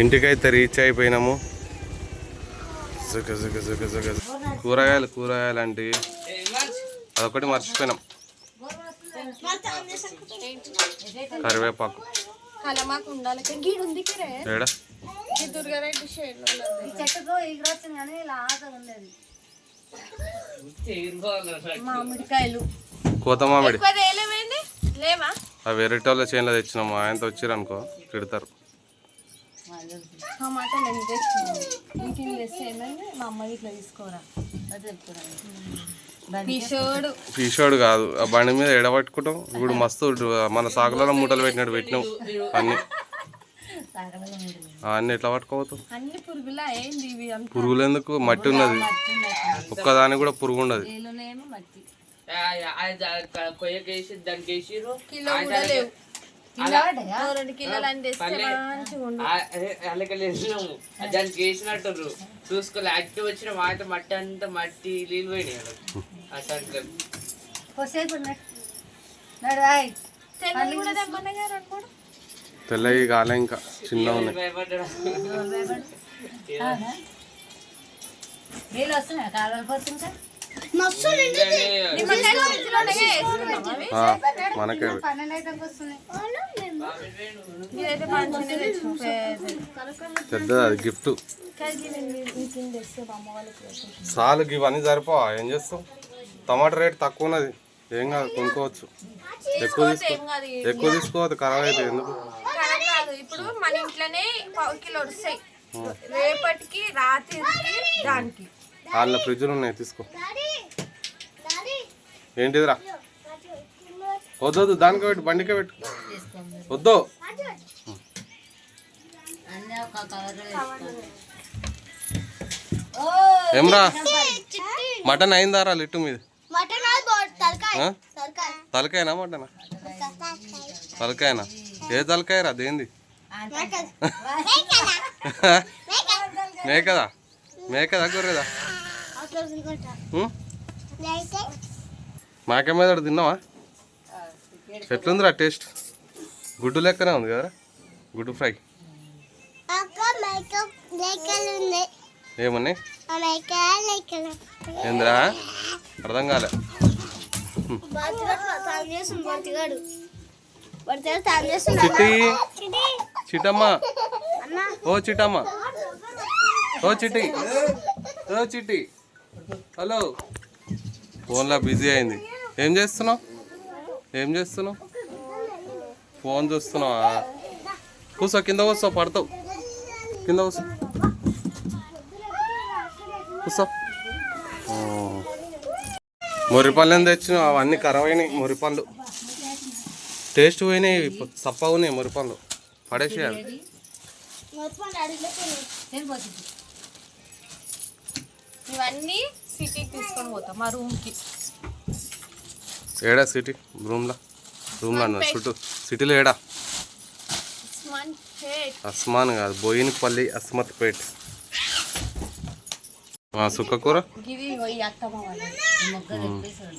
ఇంటికైతే రీచ్ అయిపోయినాము. కూరగాయలు కూరగాయలు అంటే అదొకటి మర్చిపోయినాం. కరివేపాకు. ఏడా? మామిడికాయలు. కోత మామిడి. లేవా? ఆ వెరైటీల చేనులో తెచ్చినాము. ఆయనతో వచ్చారు అనుకో తిడతారు. టమాటాలు ఎంత తెచ్చింది వీటిని తెస్తే ఏమైంది? మా అమ్మ ఇట్లా తీసుకోరా. అది చెప్తున్నాను కిషోడు కాదు. ఆ బండి మీద ఎడబట్టుకుంటాం. ఇప్పుడు మస్తు మన సాగులలో మూటలు పెట్టినట్టు పెట్టినాం. అన్ని. అన్ని ఎట్లా పట్టుకోవద్దు అన్ని పురుగులా ఏంది ఇవి అంత? పురుగులు ఎందుకు? మట్టి ఉన్నది. ఒక్కదానికి కూడా పురుగు ఉండదు. కొయ్యకేసి దానికి దానికి వేసినట్టు చూసుకోలే అట్టి వచ్చిన మాట మట్టి అంతా మట్టి నీళ్ళు పోయినాయి మూడు తెల్లవి కాలే ఇంకా చిన్న ఉన్నాయి. మనకే పెద్దది. అది గిఫ్ట్. సాలు ఇవన్నీ సరిపోవా? ఏం చేస్తాం టమాటా రేట్ తక్కువ ఉన్నది. ఏం కాదు కొనుక్కోవచ్చు. ఎక్కువ తీసుకో ఎక్కువ తీసుకోవద్దు ఖరాబ్ అయితే ఎందుకు? ఇప్పుడు మన ఇంట్లోనే పావు కిలో వస్తాయి. రేపటికి రాత్రికి దానికి. వాళ్ళ ఫ్రిడ్జ్లు ఉన్నాయి తీసుకో ఏంటిదిరా? వద్దు వద్దు దానికే పెట్టు బండికే పెట్టు. వద్దు. ఏమ్రా? మటన్ అయిందారా లిట్టు మీద? తలకాయనా మటనా? తలకాయనా? ఏ తలకాయరా దేంది? మేకదా? మేకదా? గొర్రెదా అట్లా తినుకుంటా ఉం? అయితే మాకే మీద తిన్నావా? ఎట్లుందిరా టేస్ట్? గుడ్డు లెక్కనే ఉంది కదరా? గుడ్డు ఫ్రై. ఏమన్నాయి? ఏందిరా? అర్థం కాలే. చిట్టి? చిట్టమ్మ? ఓ చిట్టమ్మ. ఓ చిట్టి. ఓ చిట్టి. హలో. ఫోన్లో బిజీ అయింది. ఏం చేస్తున్నావు? ఏం చేస్తున్నావు? ఫోన్ చూస్తున్నావా? కూర్చో కింద కూర్చో పడతావు. కింద కూర్చో కూర్చో మురిపళ్ళని మురిపళ్ళు తెచ్చినావు? అవన్నీ ఖరాబ్ అయినాయి మురిపళ్ళు. టేస్ట్ పోయినాయి సప్ప ఉన్నాయి మురిపళ్ళు పడేసేయాలి ఇవన్నీ సిటీకి తీసుకొని పోతాం మా రూమ్కి ఏడా సిటీ? రూమ్లో రూమ్లో అన్న చుట్టూ సిటీలో ఏడా? అస్మాన్ కాదు బోయినపల్లి అస్మత్పేట్ ఆ, సుక్క కూర? ఇది ఈ అత్తమ్మ వాళ్ళు.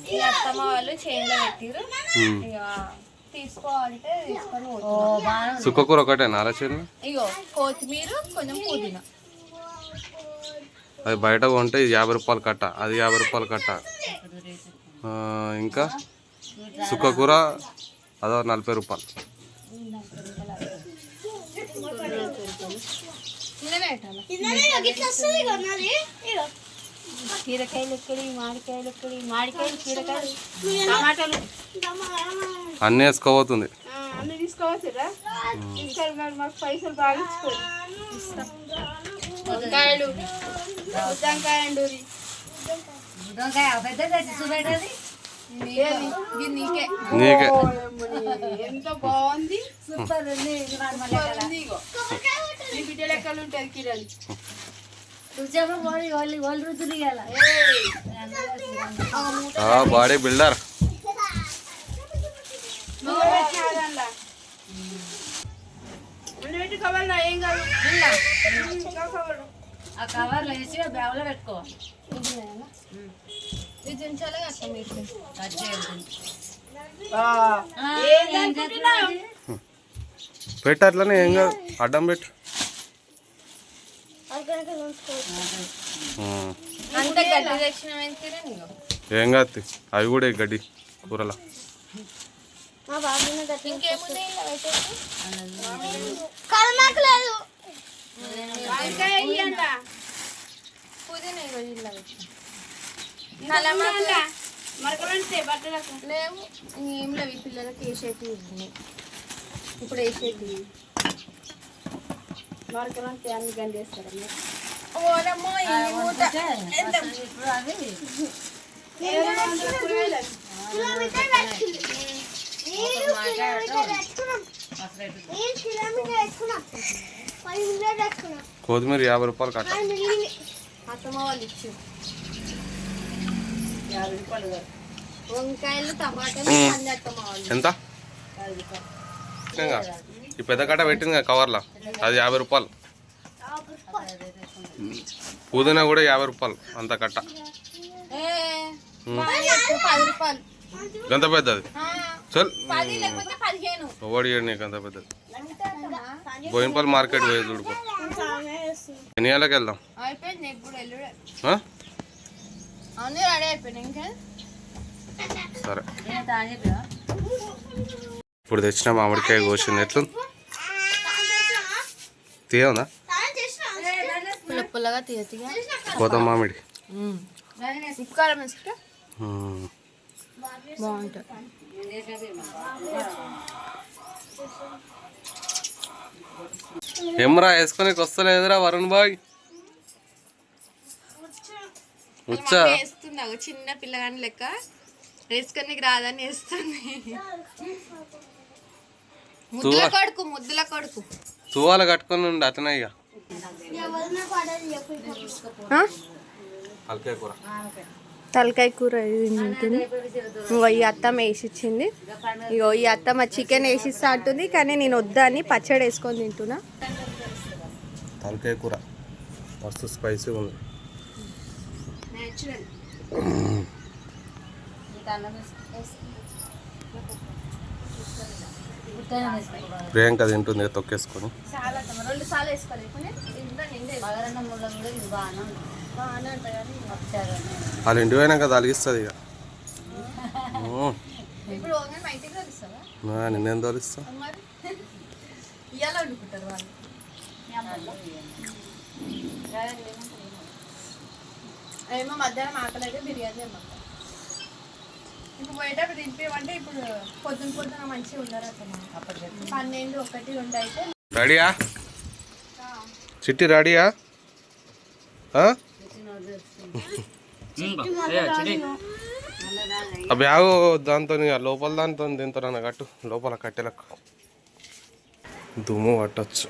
ఈ అత్తమ్మ వాళ్ళు చేనులో పెట్టిరు తీసుకోవాలంటే తీసుకొని ఓ పోతాం బాగా సుక్క కూర ఒకటే ఆలోచన ఇగో కొత్తిమీర కొంచెం పుదీనా. అది బయట కొంటే ఇది యాభై రూపాయలు కట్ట అది యాభై రూపాయలు కట్ట. ఇంకా సుక్క కూర అదో నలభై రూపాయలు. కీరకాయలు ఎక్కడి మామిడికాయలు ఎక్కడి మామిడికాయలు కీరకాయలు టమాటాలు అన్నీ వేసుకోబోతుంది తీసుకోవచ్చురా ఇంకా మాకు పైసలు బాగా వంకాయలు ఉద్దంకాయ అండూరి. పెద్ద నీకే. నీకే. ఎంత బాగుంది. సూపర్ ఉంది నీ బిడ్డ లెక్కలు ఉంటుంది కిరణ్. Body builder. కావాలా ఏం కాదు. ఆ కవర్లో వేసి బ్యాగ్లో పెట్టుకోవాలి ఇది దించాలి కదా మీరు కట్ చేయాలి పెట్టు అట్లనే ఏం కాదు. అడ్డం పెట్టు. ఏం కాదు అవి కూడా గడ్డి కూరల. మా పెట్టేసి కలమాకు లేదు లేవు ఏం లేవు. ఈ పిల్లలకి వేసేటి ఉన్నాయి ఇప్పుడు వేసేటి ఓలమ్మో ఈ మూత. ఎంత? ఇప్పుడు అవి కిలోమీటర్ కొత్తిమీర యాభై రూపాయలు కట్ట. ఎంత? ఈ పెద్ద కట్ట పెట్టింది కదా కవర్లో. అది యాభై రూపాయలు. పుదీనా కూడా యాభై రూపాయలు అంత కట్ట. గంత పెద్దది? ఆ, చల్. పది లేకపోతే పదిహేను. ఓడి నీకు అంత పెద్దది. బోయినపల్లి మార్కెట్ పోయి చూడుకో ఎన్ని వెళ్దాం? సరే. ఇప్పుడు తెచ్చిన మామిడికాయ కోసింది ఎట్లు పుల్ల పుల్లగా తీయ కోత మామిడి. బాగుంటుంది. ఏమరా వేసుకొని వస్తలేదురా వరుణ్ బాయ్? వచ్చా. వేస్తుంది? అగో చిన్న పిల్లగాని లెక్క. వేసుకొని రాదని వేస్తుంది. ముద్దుల కొడుకు ముద్దుల కొడుకు. తువాల కట్టుకొని ఉండి అతనే ఇక. అల్కే కూర. తలకాయ కూర తింటుంది. ఇగో ఈ అత్తమ్మ వేసి ఇచ్చింది ఇగో ఈ అత్తమ్మ చికెన్ వేసిస్తా అంటుంది. కానీ నేను వద్దని పచ్చడి వేసుకొని తింటున్నా. తలకాయ కూర. మస్తు స్పైసీ ఉంది. ప్రియాంక తింటుంది తొక్కేసుకొని. చాలా రెండు సార్లు వేసుకోలేదు వాళ్ళ ఇంటి పోయినాక తలిగిస్తుంది ఇక. ఉమ్. ఇప్పుడు ఓన్లీ మా ఇంటికి కలుస్తావా నా, నిన్నేం తోలిస్తా ఏమో మధ్యాహ్నం ఆకలి అయితే బిర్యానీ తెమ్మంటారు ఇప్పుడు పోయేటప్పుడు తినిపించమంటే ఇప్పుడు పొద్దున పొద్దున మంచిగా ఉండరు అట్లా పన్నెండు ఒకటి రెండు అయితే రెడీయా? చిట్టి రెడీయా? ఆ? ఆ బ్యాగు దాంతో లోపల దాంతో తింటారన్న కట్టు లోపల కట్టెలకు. దుమ్ము పట్టచ్చు.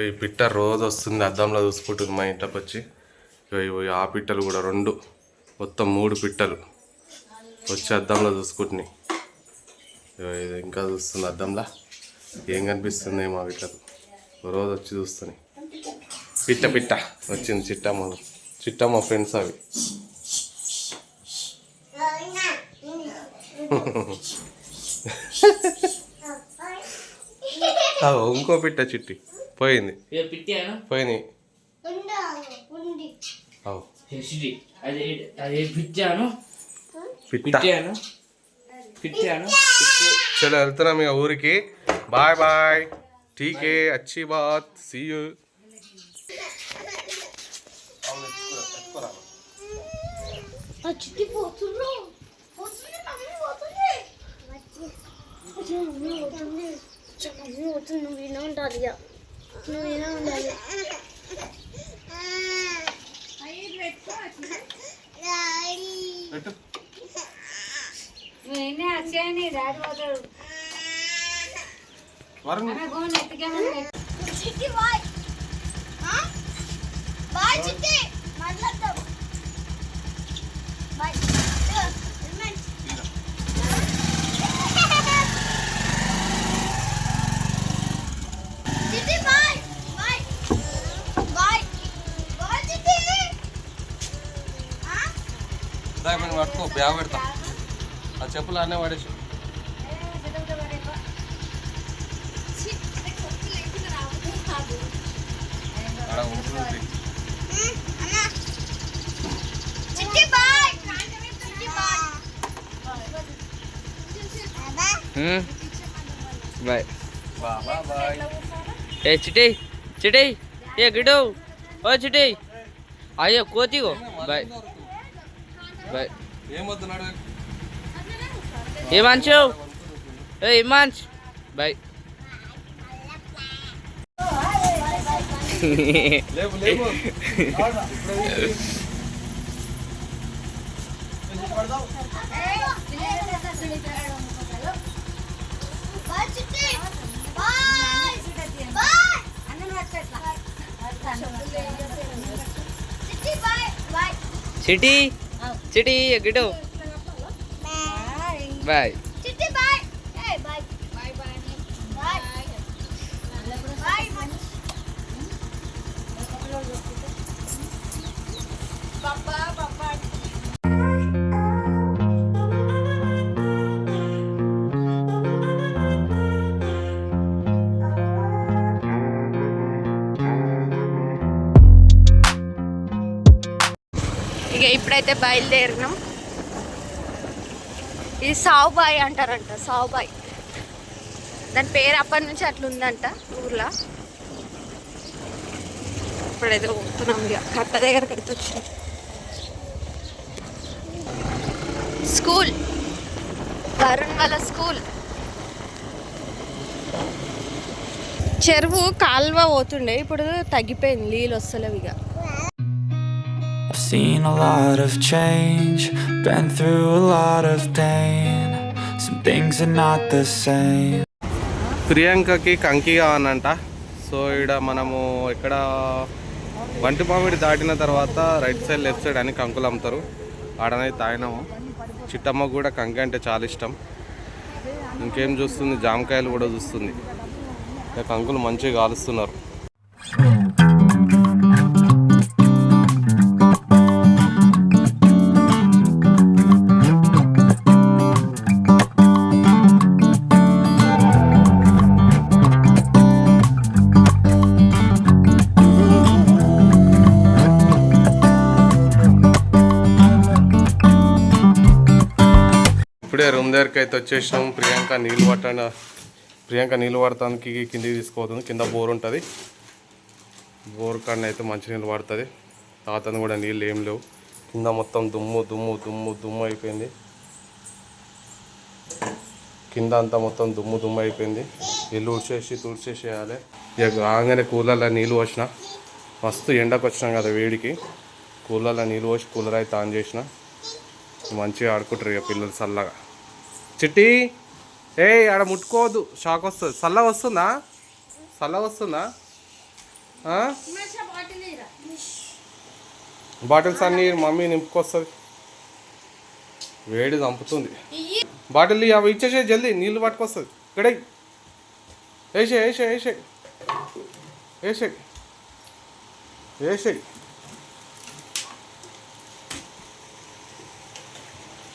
ఈ పిట్ట రోజు వస్తుంది అద్దంలో చూసుకుంటుంది మా ఇంట్లోకి వచ్చి ఆ పిట్టలు కూడా రెండు. మొత్తం మూడు పిట్టలు. వచ్చి అద్దంలో చూసుకుంటున్నాయి. ఇది ఇంకా చూస్తుంది అద్దంలా. ఏం కనిపిస్తుంది మా వీళ్ళకు రోజు వచ్చి చూస్తున్నాయి పిట్ట పిట్ట. వచ్చింది చిట్టమ్మ. చిట్టమ్మ ఫ్రెండ్స్ అవి. ఇంకో పిట్ట చిట్టి. పోయింది. పిట్టే చలో వెళ్తున్నాం ఇక ఊరికి. Bye bye. ठीक है अच्छी बात सी यू చుట్టి పోతుండ్రు పోతుంది మమ్మీ పోతుంది అచ్చా, నువ్వు ఉండాలి నువ్వు ఉండాలి వచ్చాయని డాడీ పోతాడు వరుణ్ ఆమె గోని ఎత్తుకేమని చిట్టి బాయ్ బాయ్ చిట్టి మాట్లాడతాం బాయ్ చిట్టి బాయ్ బాయ్ బాయ్ బాయ్ చిట్టి దాకా మనం పట్టుకో బ్యాగ్ పెడతా ఆ చెప్పులు అన్నీ పడేసి అక్కడ ఊపిరి బాయ్. ఏ చిటి చిటి ఏ గిడు ఓ చిటి అయ్యో కోతిగో. బాయ్. బాయ్. ఏమంచు ఏ ఇమాన్స్ బాయ్. గిడు బాయ్ చిట్టి బాయ్. ఇక ఇప్పుడైతే బయలుదేరినాం. ఇది సావుబాయి అంటారంట సావుబాయి. దాని పేరు అప్పటి నుంచి అట్లా ఉందంట ఊర్లో. ఇప్పుడైతే పోతున్నాం ఇక కట్ట దగ్గర అయితే వచ్చింది స్కూల్. వరుణ్ వాళ్ళ స్కూల్. చెరువు కాల్వ పోతుండే ఇప్పుడు తగ్గిపోయింది నీళ్ళు వస్తలేవు ఇక. Seen a lot of change, been through a lot of pain. Some things are not the same. ప్రియాంకకి కంకి కావాలంట సో ఇక్కడ మనము ఇక్కడ వంటిపామిడి దాటిన తర్వాత రైట్ సైడ్ లెఫ్ట్ సైడ్ అని కంకులు అమ్ముతారు. ఆడనైతే తాగినాము. చిట్టమ్మ కూడా కంకి అంటే చాలా ఇష్టం. ఇంకేం చూస్తుంది? జామకాయలు కూడా చూస్తుంది. కంకులు మంచిగా కాలుస్తున్నారు. రూమ్ దగ్గరికి అయితే వచ్చేసినాం. ప్రియాంక నీళ్ళు పట్టండి ప్రియాంక నీళ్ళు పడటానికి కిందికి తీసుకోవద్దు కింద బోర్ ఉంటుంది. బోర్ కాడ అయితే మంచి నీళ్ళు పడుతుంది. తాతను కూడా నీళ్ళు ఏం లేవు. కింద మొత్తం దుమ్ము దుమ్ము దుమ్ము దుమ్ము అయిపోయింది. కింద అంతా మొత్తం దుమ్ము దుమ్ము అయిపోయింది. ఇల్లు ఉడిచేసి తుడిచేసేయాలి ఇక రాగానే కూలర్లో నీళ్ళు వచ్చిన మస్తు ఎండకు వచ్చినాం కదా వేడికి. కూలర్లో నీళ్ళు పోసి కూలర్ అయితే ఆన్ చేసిన. మంచిగా ఆడుకుంటారు ఇక పిల్లలు చల్లగా. చిట్టి. ఏ ఆడ ముట్టుకోవద్దు. షాక్ వస్తుంది. చల్లగా వస్తుందా? చల్లగా వస్తుందా? బాటిల్స్ అన్నీ మమ్మీ నింపుకొస్తుంది. వేడి చంపుతుంది. బాటిల్ అవి ఇచ్చేసే జల్దీ. నీళ్ళు పట్టుకొస్తుంది. ఇక్కడ వేసే వేసే వేసే వేసే వేసే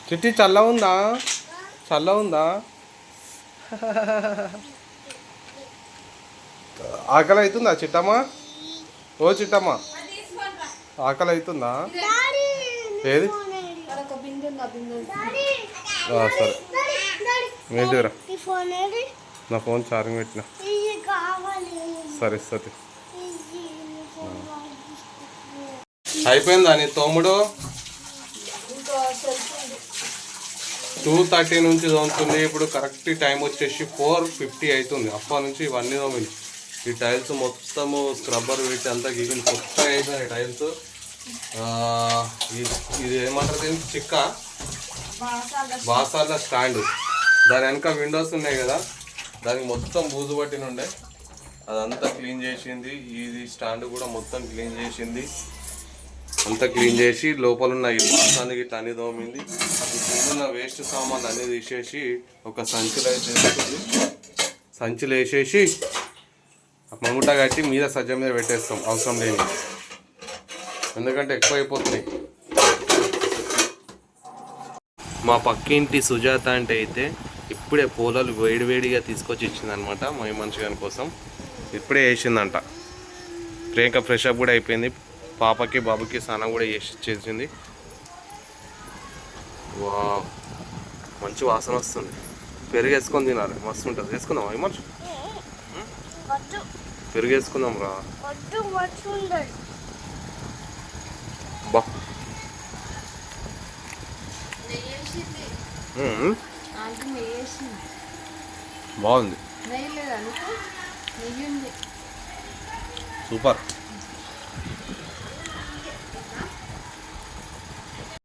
చిట్టి చల్ల ఉందా? చల్ల ఉందా? ఆకలి అవుతుందా చిట్టమ్మా? ఓ చిట్టమ్మా. ఆకలి అవుతుందా ఏది? సరే. మీ దగ్గర ఈ ఫోన్ ఏది? నా ఫోన్ ఛార్జింగ్ పెట్టిన. సరే సరే. అయిపోయిందా నీ తోముడు? టూ థర్టీ నుంచి తోముతుంది ఇప్పుడు కరెక్ట్ టైం వచ్చేసి ఫోర్ ఫిఫ్టీ అవుతుంది అప్పటి నుంచి ఇవన్నీ తోమింది ఈ టైల్స్ మొత్తము స్క్రబ్బర్ పెట్టి అంతా గీకింది కొత్త అయిపోయినాయి టైల్స్. ఇది ఏమంటారు దీనికి చిక్క? బాసాల స్టాండ్. దాని వెనక విండోస్ ఉన్నాయి కదా. దానికి మొత్తం బూజు పట్టిన ఉండే అదంతా క్లీన్ చేసింది. ఇది స్టాండ్ కూడా మొత్తం క్లీన్ చేసింది. అంతా క్లీన్ చేసి లోపల ఉన్న ఈ బాసానికి తని తోమింది. ఉన్న వేస్ట్ సామాన్ అనేది తీసేసి ఒక సంచిలో అయితే సంచిలో వేసేసి మమ్ముట కట్టి మీద సజ్జ మీద పెట్టేస్తాం. అవసరం లేని ఎందుకంటే ఎక్కువ అయిపోతున్నాయి మా పక్కింటి సుజాత అంటే అయితే ఇప్పుడే పూలలు వేడివేడిగా తీసుకొచ్చి ఇచ్చిందనమాట మా మనిషి గారి కోసం. ఇప్పుడే వేసిందంట. ప్రియాంక ఫ్రెష్ అప్ కూడా అయిపోయింది. పాపకి బాబుకి స్నానం కూడా చేసి చేసింది. వా మంచి వాసన వస్తుంది. పెరుగు వేసుకొని తినాలి. మస్తు ఉంటుంది. వేసుకుందాం వద్దు. పెరుగు వేసుకుందాం రా బా. బాగుంది. సూపర్.